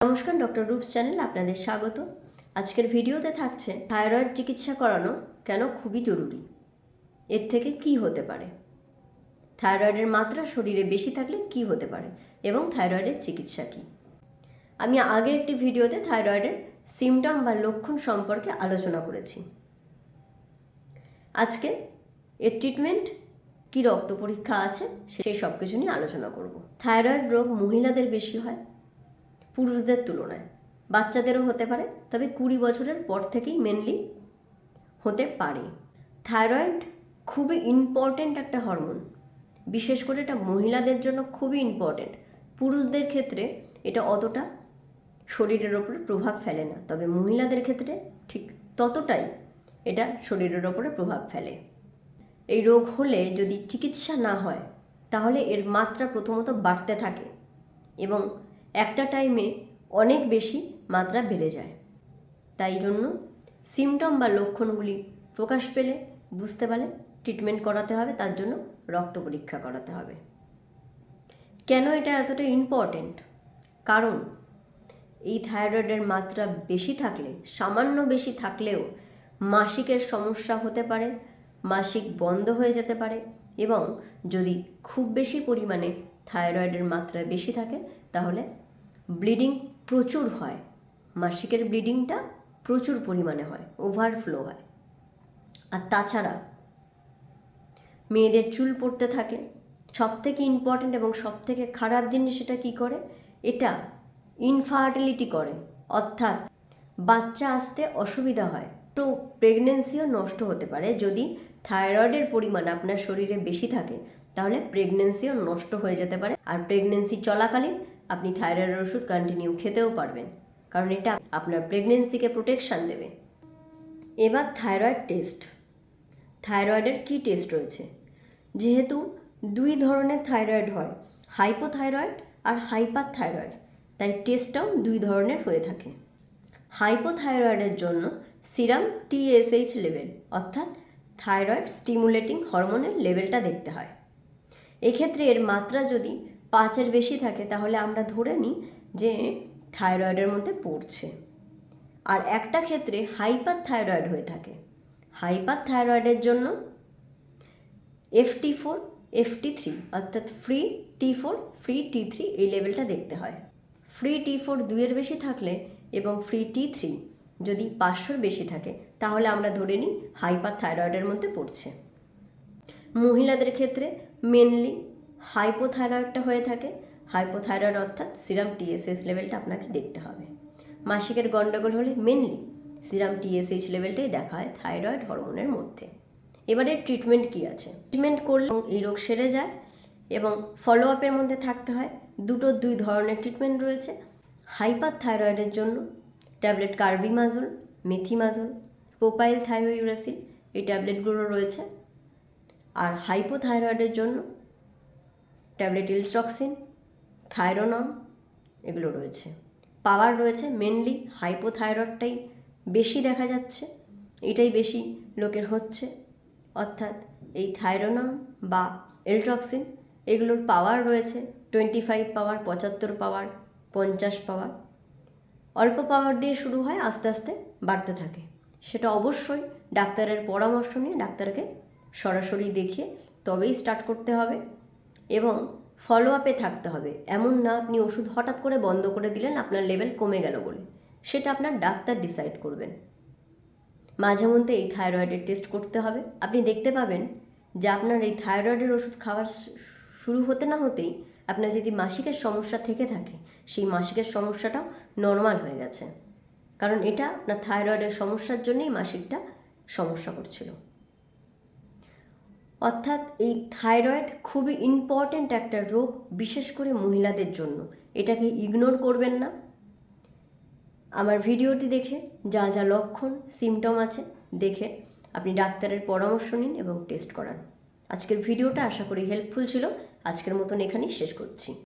নমস্কার, doctor রূপস channel আপনাদের স্বাগত। আজকের ভিডিওতে থাকছে থাইরয়েড চিকিৎসা করানো কেন খুবই জরুরি? এর থেকে কি হতে পারে? থাইরয়েডের মাত্রা শরীরে বেশি থাকলে কি হতে পারে? এবং থাইরয়েডের চিকিৎসা কী? আমি আগে একটি ভিডিওতে থাইরয়েডের সিমটম বা লক্ষণ সম্পর্কে আলোচনা করেছি। আজকে এর ট্রিটমেন্ট, কী রক্ত পরীক্ষা আছে সেই সব কিছু নিয়ে আলোচনা করব। থাইরয়েড রোগ মহিলাদের বেশি হয় পুরুষদের তুলনায়। বাচ্চাদেরও হতে পারে, তবে কুড়ি বছরের পর থেকেই মেনলি হতে পারে। থাইরয়েড খুবই ইম্পর্ট্যান্ট একটা হরমোন বিশেষ করে এটা মহিলাদের জন্য খুবই ইম্পর্ট্যান্ট পুরুষদের ক্ষেত্রে এটা অতটা শরীরের ওপরে প্রভাব ফেলে না, তবে মহিলাদের ক্ষেত্রে ঠিক ততটাই এটা শরীরের ওপরে প্রভাব ফেলে। এই রোগ হলে যদি চিকিৎসা না হয়, তাহলে এর মাত্রা প্রথমত বাড়তে থাকে এবং একটা টাইমে অনেক বেশি মাত্রা বেড়ে যায়। তাই জন্য সিমটম বা লক্ষণগুলি প্রকাশ পেলে বুঝতে পারলে ট্রিটমেন্ট করাতে হবে, তার জন্য রক্ত পরীক্ষা করাতে হবে। কেন এটা এতটা ইম্পর্ট্যান্ট কারণ এই থাইরয়েডের মাত্রা বেশি থাকলে, সামান্য বেশি থাকলেও মাসিকের সমস্যা হতে পারে, মাসিক বন্ধ হয়ে যেতে পারে এবং যদি খুব বেশি পরিমাণে থাইরয়েডের মাত্রা বেশি থাকে তাহলে ব্লিডিং প্রচুর হয়। মাসিকের ব্লিডিংটা প্রচুর পরিমাণে হয় ওভারফ্লো হয়। আর তাছাড়া মেয়েদের চুল পড়তে থাকে। সব থেকে ইম্পর্ট্যান্ট এবং সব থেকে খারাপ জিনিস এটা কী করে? এটা ইনফার্টিলিটি করে। অর্থাৎ বাচ্চা আসতে অসুবিধা হয়। তো প্রেগনেন্সিও নষ্ট হতে পারে। যদি থাইরয়েডের পরিমাণ আপনার শরীরে বেশি থাকে, তাহলে প্রেগনেন্সিও নষ্ট হয়ে যেতে পারে। আর প্রেগনেন্সি চলাকালীন আপনি থাইরয়েডের ওষুধ কন্টিনিউ খেতেও পারবেন, কারণ এটা আপনার প্রেগনেন্সিকে প্রোটেকশান দেবে। এবার থাইরয়েড টেস্ট থাইরয়েডের কী টেস্ট রয়েছে? যেহেতু দুই ধরনের থাইরয়েড হয় হাইপোথাইরয়েড আর হাইপার থাইরয়েড তাই টেস্টটাও দুই ধরনের হয়ে থাকে। হাইপোথাইরয়েডের জন্য সিরাম টিএসএইচ লেভেল অর্থাৎ থাইরয়েড স্টিমুলেটিং হরমোনের লেভেলটা দেখতে হয়। এক্ষেত্রে এর মাত্রা যদি পাঁচের বেশি থাকে, তাহলে আমরা ধরে নিই যে থাইরয়েডের মধ্যে পড়ছে। আর একটা ক্ষেত্রে হাইপার থাইরয়েড হয়ে থাকে। হাইপার থাইরয়েডের জন্য এফটি ফোর, এফটি থ্রি, অর্থাৎ free T four, free T three এই লেভেলটা দেখতে হয়। ফ্রি টি ফোর দুইয়ের বেশি থাকলে এবং ফ্রি টি থ্রি যদি পাঁচশোর বেশি থাকে, তাহলে আমরা ধরে নিই হাইপার থাইরয়েডের মধ্যে পড়ছে। মহিলাদের ক্ষেত্রে মেনলি হাইপোথাইরয়েডটা হয়ে থাকে। হাইপোথাইরয়েড অর্থাৎ সিরাম টিএসএস লেভেলটা আপনাকে দেখতে হবে। মাসিকের গণ্ডগোল হলে মেনলি সিরাম টিএসএইচ লেভেলটাই দেখা হয় থাইরয়েড হরমোনের মধ্যে। এবারে ট্রিটমেন্ট কি আছে? ট্রিটমেন্ট করলে এই রোগ সেরে যায় এবং ফলো আপের মধ্যে থাকতে হয়। দুটো দুই ধরনের ট্রিটমেন্ট রয়েছে। হাইপার থাইরয়েডের জন্য ট্যাবলেট কার্বিমাজল, মেথিমাজল প্রোপাইল থাইরোইউরাসিন এই ট্যাবলেটগুলো রয়েছে। আর হাইপোথাইরয়েডের জন্য ট্যাবলেট ইলট্রক্সিন, থাইরোনম, এগুলো রয়েছে। পাওয়ার রয়েছে মেনলি হাইপোথাইরয়েডটাই বেশি দেখা যাচ্ছে, এটাই বেশি লোকের হচ্ছে। অর্থাৎ এই থাইরোনম বা এলট্রক্সিন এগুলোর পাওয়ার রয়েছে টোয়েন্টি ফাইভ পাওয়ার, পঁচাত্তর পাওয়ার, পঞ্চাশ পাওয়ার। অল্প পাওয়ার দিয়ে শুরু হয়, আস্তে আস্তে বাড়তে থাকে। সেটা অবশ্যই ডাক্তারের পরামর্শ নিয়ে ডাক্তারকে সরাসরি দেখিয়ে তবেই স্টার্ট করতে হবে। এবং ফলো আপে থাকতে হবে। এমন না আপনি ওষুধ হঠাৎ করে বন্ধ করে দিলেন, আপনার লেভেল কমে গেল বলে। সেটা আপনার ডাক্তার ডিসাইড করবেন। মাঝে মধ্যে এই থাইরয়েডের টেস্ট করতে হবে। আপনি দেখতে পাবেন যে আপনার এই থাইরয়েডের ওষুধ খাওয়ার শুরু হতে না হতেই আপনার যদি মাসিকের সমস্যা থেকে থাকে, সেই মাসিকের সমস্যাটাও নর্মাল হয়ে গেছে। কারণ এটা আপনার থাইরয়েডের সমস্যার জন্যই মাসিকটা সমস্যা করছিল। অর্থাৎ এই থাইরয়েড খুবই ইম্পর্ট্যান্ট একটা রোগ, বিশেষ করে মহিলাদের জন্য। এটাকে ইগনোর করবেন না। আমার ভিডিওটি দেখে, যা যা লক্ষণ সিমটম আছে, দেখে আপনি ডাক্তারের পরামর্শ নিন এবং টেস্ট করান। আজকের ভিডিওটা আশা করি হেল্পফুল ছিল। আজকের মতন এখানেই শেষ করছি।